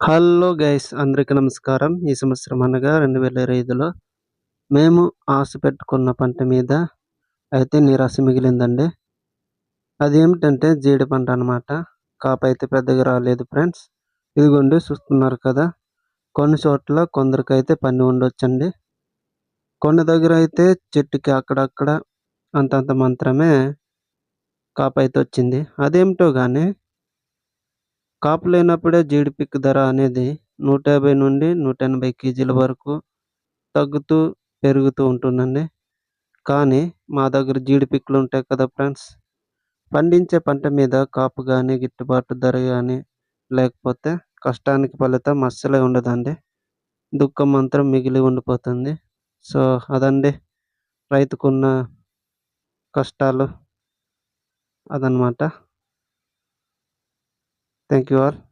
Hello guys అందరికీ నమస్కారం. ఈ సంవత్సరం అనగా రెండు వేల ఇరవై ఐదులో మేము ఆశ పెట్టుకున్న పంట మీద అయితే నిరాశ మిగిలిందండి. అదేమిటంటే జీడి పంట అనమాట కాపు అయితే పెద్దగా రాలేదు ఫ్రెండ్స్. ఇదిగోండి చూస్తున్నారు కదా. కొన్ని చోట్ల కొందరికైతే పని ఉండొచ్చండి. కొన్ని దగ్గర అయితే చెట్టుకి అక్కడక్కడ అంతంత మాత్రమే కాపు అయితే వచ్చింది. అదేమిటో కానీ కాపు లేనప్పుడే జీడిపిక్ ధర అనేది నూట యాభై నుండి నూట ఎనభై కేజీల వరకు తగ్గుతూ పెరుగుతూ ఉంటుందండి. కానీ మా దగ్గర జీడిపిక్కులు ఉంటాయి కదా ఫ్రెండ్స్. పండించే పంట మీద కాపు కానీ గిట్టుబాటు ధర కానీ లేకపోతే కష్టానికి ఫలితం అస్సలే ఉండదండి. దుఃఖం మాత్రం మిగిలి ఉండిపోతుంది. సో అదండి. రైతుకున్న కష్టాలు అదనమాట. Thank you all.